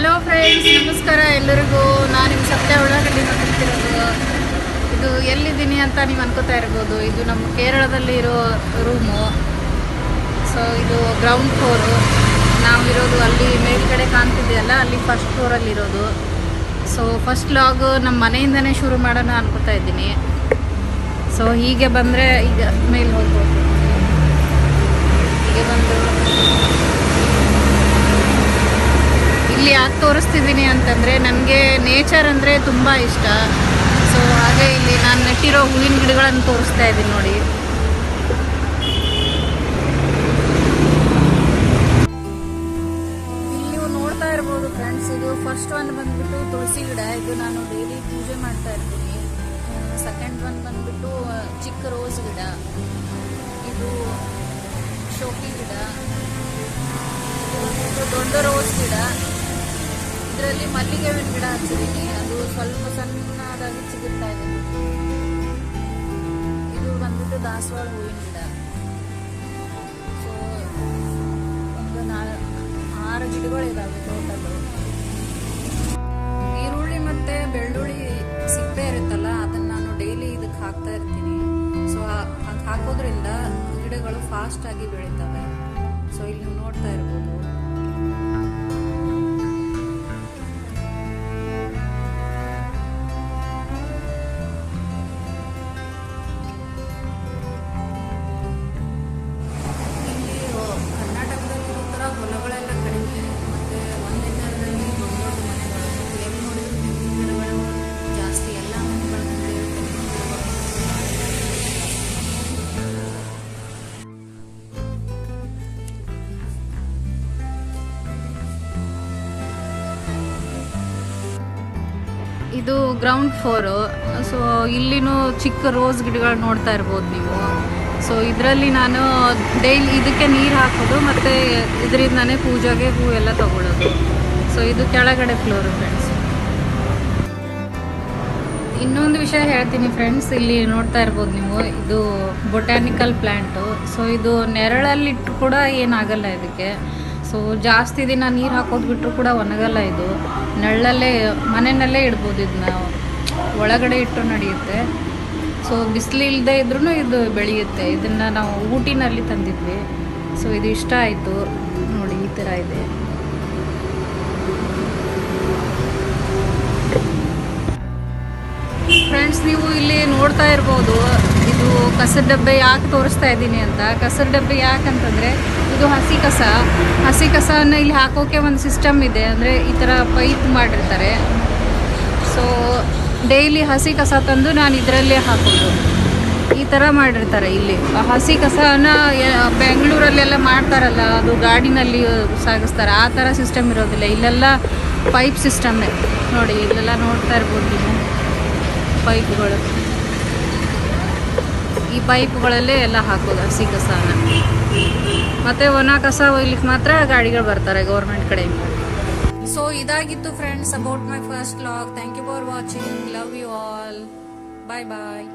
Hello friends ನಮಸ್ಕಾರ. ಎಲ್ಲರಿಗೂ ನಾನು ನಿಮ್ಮ ಸತ್ಯ ಉಳ್ಳಾಗಡ್ಡಿ ಮಾತಾಡ್ತಿರೋದು ಇದು ಎಲ್ಲಿದ್ದೀನಿ ಅಂತ ನೀವು ಅನ್ಕೋತಾ ಇರ್ಬೋದು. ಇದು ನಮ್ಮ ಕೇರಳದಲ್ಲಿ ಇರೋ ರೂಮು. ಸೊ ಇದು ಗ್ರೌಂಡ್ ಫ್ಲೋರು ಇರೋದು ಅಲ್ಲಿ ಮೇಲ್ಗಡೆ ಕಾಣ್ತಿದೆಯಲ್ಲ, ಅಲ್ಲಿ ಫಸ್ಟ್ ಫ್ಲೋರಲ್ಲಿರೋದು ಸೊ ಫಸ್ಟ್ ಲಾಗ್ ನಮ್ಮ ಮನೆಯಿಂದನೇ ಶುರು ಮಾಡೋಣ ಅನ್ಕೋತಾ ಇದ್ದೀನಿ. ಸೊ ಹೀಗೆ ಬಂದರೆ ಈಗ ಮೇಲೆ ಹೋಗ್ಬೋದು. ಹೀಗೆ ಬಂದು ಇಲ್ಲಿ ಯಾಕೆ ತೋರಿಸ್ತಿದ್ದೀನಿ ಅಂತಂದರೆ ನನಗೆ ನೇಚರ್ ಅಂದರೆ ತುಂಬ ಇಷ್ಟ. ಸೊ ಹಾಗೆ ಇಲ್ಲಿ ನಾನು ನೆಟ್ಟಿರೋ ಹೂವಿನ ಗಿಡಗಳನ್ನು ತೋರಿಸ್ತಾ ಇದ್ದೀನಿ ನೋಡಿ. ನೀವು ನೋಡ್ತಾ ಇರ್ಬೋದು ಫ್ರೆಂಡ್ಸ್ ಇದು ಫಸ್ಟ್ ಒನ್ ಬಂದ್ಬಿಟ್ಟು ತುಳಸಿ ಗಿಡ. ಇದು ನಾನು ಡೈಲಿ ಪೂಜೆ ಮಾಡ್ತಾ ಇರ್ತೀನಿ. ಸೆಕೆಂಡ್ ಒನ್ ಬಂದ್ಬಿಟ್ಟು ಚಿಕ್ಕ ರೋಸ್ ಗಿಡ. ಇದು ಶೋಕಿ ಗಿಡ. ಇದು ದೊಡ್ಡ ರೋಸ್ ಗಿಡ. ಇದರಲ್ಲಿ ಮಲ್ಲಿಗೆ ಹೂವಿನ ಗಿಡ ಹಚ್ಚಿದ್ದೀನಿ. ಅದು ಸ್ವಲ್ಪ ಸಣ್ಣದಾಗಿ ಸಿಗುತ್ತಾ ಇದೆ. ಇದು ಬಂದ್ಬಿಟ್ಟು ದಾಸವಾಳ ಹೂವಿನ ಗಿಡ. ಸೊ ಒಂದು ಆರು ಗಿಡಗಳು ಇದಾವೆ ಟೋಟಲ್ ಈರುಳ್ಳಿ ಮತ್ತೆ ಬೆಳ್ಳುಳ್ಳಿ ಸಿಪ್ಪೆ ಇರುತ್ತಲ್ಲ, ಅದನ್ನ ನಾನು ಡೈಲಿ ಇದಕ್ಕೆ ಹಾಕ್ತಾ ಇರ್ತೀನಿ. ಸೊ ಹಾಕೋದ್ರಿಂದ ಗಿಡಗಳು ಫಾಸ್ಟ್ ಆಗಿ ಬೆಳೀತವೆ. ಸೊ ಇಲ್ಲಿ ನೋಡ್ತಾ ಇರ್ಬೋದು. ಇದು ಗ್ರೌಂಡ್ ಫ್ಲೋರು ಸೊ ಇಲ್ಲಿನೂ ಚಿಕ್ಕ ರೋಸ್ ಗಿಡಗಳು ನೋಡ್ತಾ ಇರ್ಬೋದು ನೀವು. ಸೊ ಇದರಲ್ಲಿ ನಾನು ಡೈಲಿ ಇದಕ್ಕೆ ನೀರು ಹಾಕೋದು ಮತ್ತು ಇದರಿಂದನೇ ಪೂಜೆಗೆ ಹೂ ಎಲ್ಲ ತಗೊಳ್ಳೋದು ಸೊ ಇದು ಕೆಳಗಡೆ ಫ್ಲೋರು ಫ್ರೆಂಡ್ಸ್ ಇನ್ನೊಂದು ವಿಷಯ ಹೇಳ್ತೀನಿ ಫ್ರೆಂಡ್ಸ್ ಇಲ್ಲಿ ನೋಡ್ತಾ ಇರ್ಬೋದು ನೀವು, ಇದು ಬೊಟ್ಯಾನಿಕಲ್ ಪ್ಲ್ಯಾಂಟು ಸೊ ಇದು ನೆರಳಲ್ಲಿಟ್ಟು ಕೂಡ ಏನಾಗಲ್ಲ ಇದಕ್ಕೆ. ಸೊ ಜಾಸ್ತಿ ದಿನ ನೀರು ಹಾಕೋದು ಬಿಟ್ಟರು ಕೂಡ ಒಣಗಲ್ಲ ಇದು. ನೆರಳಲ್ಲೇ, ಮನೆಯಲ್ಲೇ ಇಡ್ಬೋದು ಇದನ್ನ ಒಳಗಡೆ ಇಟ್ಟು ನಡೆಯುತ್ತೆ. ಸೊ ಬಿಸಿಲು ಇಲ್ಲದೆ ಇದ್ರೂ ಇದು ಬೆಳೆಯುತ್ತೆ. ಇದನ್ನು ನಾವು ಊಟಿನಲ್ಲಿ ತಂದಿದ್ವಿ. ಸೊ ಇದು ಇಷ್ಟ ಆಯಿತು. ನೋಡಿ, ಈ ಥರ ಇದೆ. ಫ್ರೆಂಡ್ಸ್ ನೀವು ಇಲ್ಲಿ ನೋಡ್ತಾ ಇರ್ಬೋದು. ಇದು ಕಸದ ಡಬ್ಬೆ ಯಾಕೆ ತೋರಿಸ್ತಾ ಇದ್ದೀನಿ ಅಂತ? ಕಸದ ಡಬ್ಬೆ ಯಾಕಂತಂದರೆ ಇದು ಹಸಿ ಕಸ. ಹಸಿ ಕಸನ ಇಲ್ಲಿ ಹಾಕೋಕೆ ಒಂದು ಸಿಸ್ಟಮ್ ಇದೆ. ಅಂದರೆ ಈ ಥರ ಪೈಪ್ ಮಾಡಿರ್ತಾರೆ. ಸೊ ಡೈಲಿ ಹಸಿ ಕಸ ತಂದು ನಾನು ಇದರಲ್ಲೇ ಹಾಕೋದು. ಈ ಥರ ಮಾಡಿರ್ತಾರೆ ಇಲ್ಲಿ. ಹಸಿ ಕಸನ ಬೆಂಗಳೂರಲ್ಲೆಲ್ಲ ಮಾಡ್ತಾರಲ್ಲ, ಅದು ಗಾಡಿನಲ್ಲಿ ಸಾಗಿಸ್ತಾರೆ. ಆ ಥರ ಸಿಸ್ಟಮ್ ಇರೋದಿಲ್ಲ. ಇಲ್ಲೆಲ್ಲ ಪೈಪ್ ಸಿಸ್ಟಮ್ಮೇ ನೋಡಿ, ಇಲ್ಲೆಲ್ಲ ನೋಡ್ತಾ ಇರ್ಬೋದು ನೀವು. ಪೈಪ್ಗಳು ಈ ಪೈಪ್ಗಳಲ್ಲೇ ಎಲ್ಲ ಹಾಕೋದು, ಹಸಿ ಕಸನ. ಮತ್ತೆ ಒಣ ಕಸ ಒಯ್ಲಿಕ್ಕೆ ಮಾತ್ರ ಗಾಡಿಗಳು ಬರ್ತಾರೆ ಗೌರ್ಮೆಂಟ್ ಕಡೆಯಿಂದ. ಸೊ ಇದಾಗಿತ್ತು friends about my first vlog thank you for watching love you all bye bye